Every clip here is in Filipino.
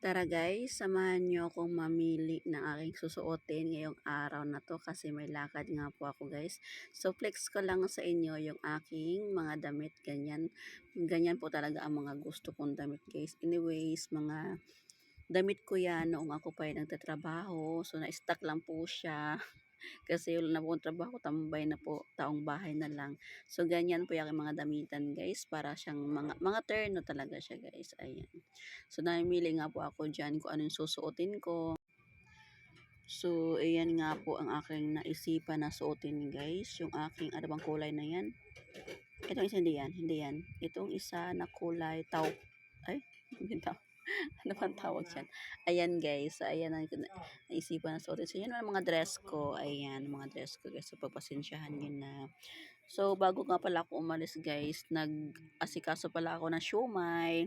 Tara guys, samahan niyo akong mamili ng aking susuotin ngayong araw na to kasi may lakad nga po ako guys. So flex ko lang sa inyo yung aking mga damit, ganyan. Ganyan po talaga ang mga gusto kong damit guys. Anyways, mga damit ko yan noong ako pa ay nagtatrabaho. So na-stack lang po siya. Kasi wala na po trabaho, tambay na po, taong bahay na lang. So, ganyan po yung mga damitan, guys. Para siyang mga, mga terno talaga siya, guys. Ayan. So, namimili nga po ako dyan kung ano yung susuotin ko. So, ayan nga po ang aking naisipan na suotin, guys. Yung aking, ano bang kulay na yan? Itong isa, hindi yan. Hindi yan. Itong isa na kulay tau. Ay, hindi tau. ano bang tawag dyan? Ayan, guys. Ayan ang naisipan na suotin. So, yun ang mga dress ko. Ayan, mga dress ko, guys. So, pagpasensyahan nyo na. So, bago nga pala ako umalis, guys, nag-asikaso pala ako ng siomay.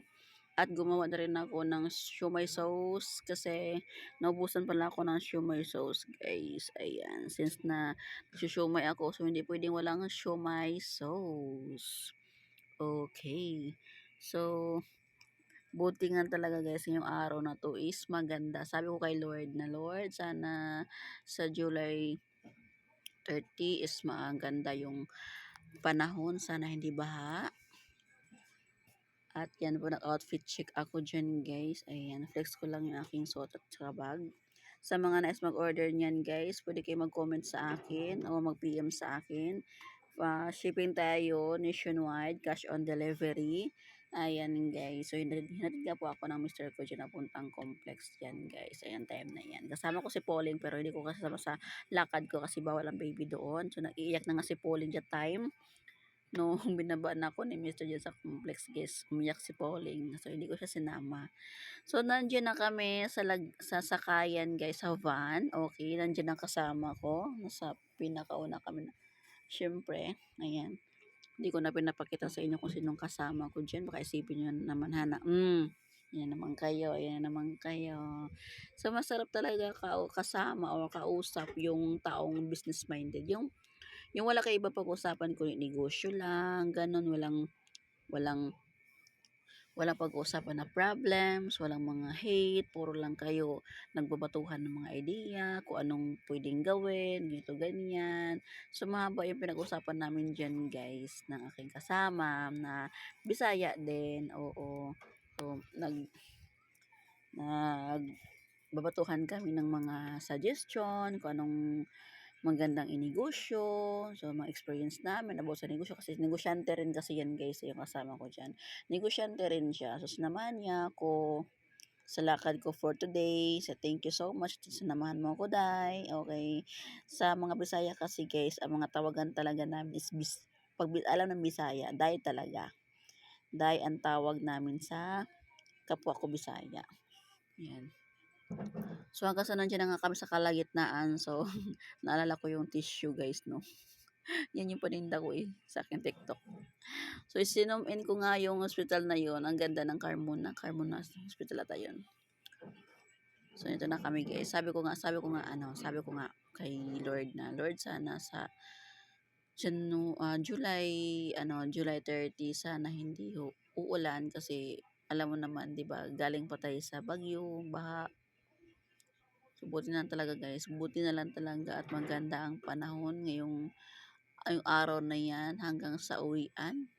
At gumawa na rin ako ng siomay sauce kasi naubusan pala ako ng siomay sauce, guys. Ayan, since na siomay ako, so hindi pwedeng walang siomay sauce. Okay. So, buti nga talaga guys, yung araw na to is maganda. Sabi ko kay Lord na, Lord, sana sa July 30 is maganda yung panahon. Sana hindi baha. At yan po, nag-outfit check ako dyan guys. Ayan, flex ko lang yung aking suot at saka bag. Sa mga nais mag-order niyan guys, pwede kayo mag-comment sa akin o mag-PM sa akin. Uh, shipping tayo nationwide, cash on delivery. Ayan guys. So, hinatid nga po ako ng Mr. ko dyan na puntang complex dyan guys. Ayan, time na yan. Kasama ko si Pauline pero hindi ko kasama sa lakad ko kasi bawal ang baby doon. So, naiiyak na nga si Pauline dyan time nung binaba na ako ni Mr. dyan sa complex guys, umiyak si Pauling. So, hindi ko siya sinama. So, nandiyan na kami sa, lag, sa sakayan guys, sa van. Okay, nandiyan ang kasama ko. Nasa pinakauna kami na. Siyempre, ayan. Hindi ko na pinapakita sa inyo kung sinong kasama ko dyan. Baka isipin nyo naman, Hana. Mm, yan naman kayo, yan naman kayo. So, masarap talaga ka kasama o kausap yung taong business-minded. Yung yung wala kayo iba pag-usapan kung negosyo lang, ganun, walang, walang, walang pag-uusapan na problems, walang mga hate, puro lang kayo nagbabatuhan ng mga idea, kung anong pwedeng gawin, ganito, ganyan. So, mahaba yung pinag-usapan namin dyan, guys, ng aking kasama, na Bisaya din, oo. So, nag, nag, babatuhan kami ng mga suggestion, kung anong magandang inegosyo. So, mga experience namin about sa negosyo. Kasi negosyante rin kasi yan guys, yung kasama ko dyan. Negosyante rin siya. So, sinamahan niya ako sa lakad ko for today. So, thank you so much. Sinamahan mo ako, Day. Okay. Sa mga Bisaya kasi guys, ang mga tawagan talaga namin is bis, pag alam ng Bisaya, Day talaga. Day ang tawag namin sa kapwa ko Bisaya. Yan. So, hanggang sa nandiyan na nga kami sa kalagitnaan. So, naalala ko yung tissue, guys, no? Yan yung paninda ko eh, sa akin TikTok. So, isinom in ko nga yung hospital na yon Ang ganda ng Carmona. Carmona Hospital ata yun. So, ito na kami, guys. Sabi ko nga, sabi ko nga, ano, sabi ko nga kay Lord na, Lord, sana sa Janu, uh, July, ano, July 30, sana hindi uulan kasi alam mo naman, 'di ba? Galing pa tayo sa bagyo, baha, So, buti na talaga guys. Buti na lang talaga at maganda ang panahon ngayong yung araw na yan hanggang sa uwian.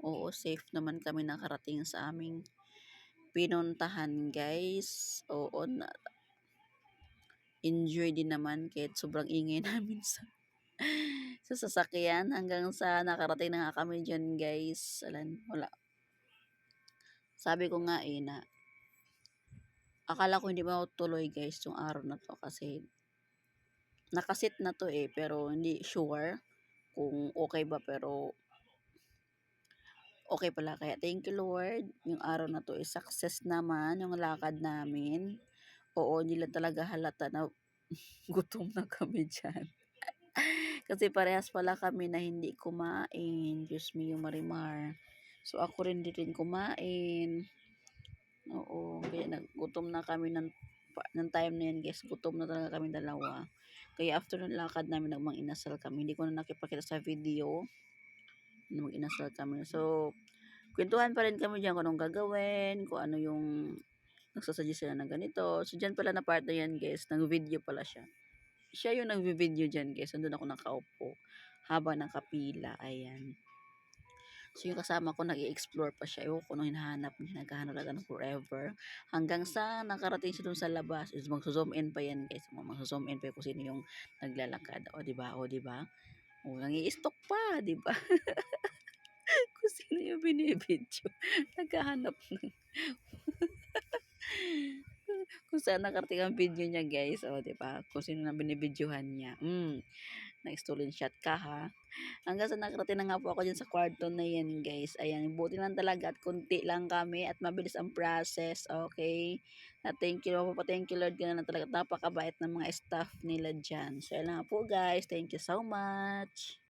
Oo, safe naman kami nakarating sa aming pinuntahan guys. Oo, na, enjoy din naman kahit sobrang ingay namin sa sa sasakyan hanggang sa nakarating na nga kami dyan guys. Alan, wala. Sabi ko nga eh na akala ko hindi matutuloy guys yung araw na to kasi nakasit na to eh pero hindi sure kung okay ba pero okay pala. Kaya thank you Lord. Yung araw na to is success naman yung lakad namin. Oo lang talaga halata na gutom na kami dyan. Kasi parehas pala kami na hindi kumain. Diyos me yung marimar. So ako rin din kumain Oo, kaya nagutom na kami ng, ng time na yan guys. Gutom na talaga kami dalawa. Kaya after ng lakad namin, nagmang inasal kami. Hindi ko na nakipakita sa video na mag-inasal kami. So, kwentuhan pa rin kami dyan kung anong gagawin, kung ano yung magsasuggest sila ng ganito. So, diyan pala na part na yan guys, nag-video pala siya. Siya yung nagvi-video diyan guys, nandun ako nakaupo habang nakapila, ayan. So, yung kasama ko nag explore pa siya. Ewan ko nung hinahanap niya, naghahanap talaga ng forever. Hanggang sa nakarating siya dun sa labas, is magzo-zoom in pa yan guys. Magzo-zoom in pa kung sino yung naglalakad. O, di ba? O, di ba? O, nangi-stalk pa, di ba? kung sino yung binibidyo. Naghahanap ng kung saan nakarating ang video niya guys. O, di ba? Kung sino na binibidyohan niya. Mm, na-stolen shot ka ha. Hanggang sa nakarating na nga po ako dyan sa kwarto na yan guys. Ayan, buti lang talaga at kunti lang kami at mabilis ang process. Okay? Na thank you, thank you Lord. Ganun na talaga. Napakabait ng mga staff nila dyan. So, ayan nga po guys. Thank you so much.